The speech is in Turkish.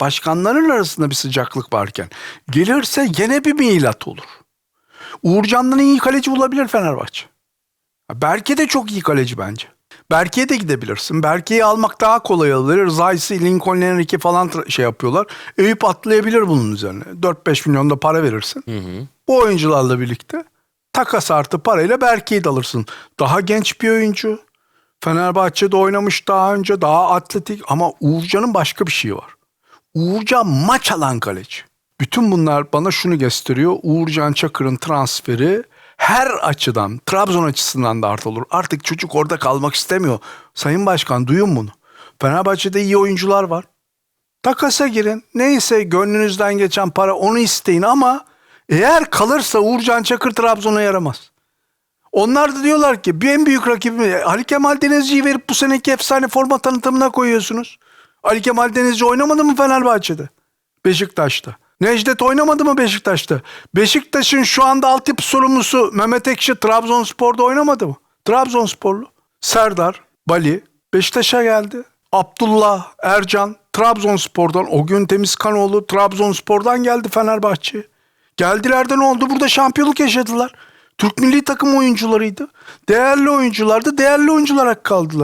başkanların arasında bir sıcaklık varken gelirse gene bir milat olur. Uğurcan'dan iyi kaleci bulabilir Fenerbahçe. Berke de çok iyi kaleci bence. Berke'ye de gidebilirsin. Berke'yi almak daha kolay olabilir. Zayt'si, Lincoln Henrique falan şey yapıyorlar. Eyüp atlayabilir bunun üzerine. 4-5 milyon da para verirsin. Bu oyuncularla birlikte takas artı parayla Berke'yi de alırsın. Daha genç bir oyuncu. Fenerbahçe'de oynamış daha önce. Daha atletik ama Uğurcan'ın başka bir şeyi var. Uğurcan maç alan kaleci. Bütün bunlar bana şunu gösteriyor. Uğurcan Çakır'ın transferi her açıdan, Trabzon açısından da artı olur. Artık çocuk orada kalmak istemiyor. Sayın Başkan duyun bunu. Fenerbahçe'de iyi oyuncular var. Takasa girin. Neyse gönlünüzden geçen para onu isteyin ama eğer kalırsa Uğurcan Çakır Trabzon'a yaramaz. Onlar da diyorlar ki bir en büyük rakibim Ali Kemal Denizci'yi verip bu seneki efsane forma tanıtımına koyuyorsunuz. Ali Kemal Denizci oynamadı mı Fenerbahçe'de? Beşiktaş'ta. Necdet oynamadı mı Beşiktaş'ta? Beşiktaş'ın şu anda altyapı sorumlusu Mehmet Ekşi Trabzonspor'da oynamadı mı? Trabzonsporlu. Serdar, Bali Beşiktaş'a geldi. Abdullah, Ercan Trabzonspor'dan. O gün Temizkanoğlu Trabzonspor'dan geldi Fenerbahçe. Geldiler de ne oldu? Burada şampiyonluk yaşadılar. Türk milli takım oyuncularıydı. Değerli oyunculardı. Değerli oyuncular kaldılar.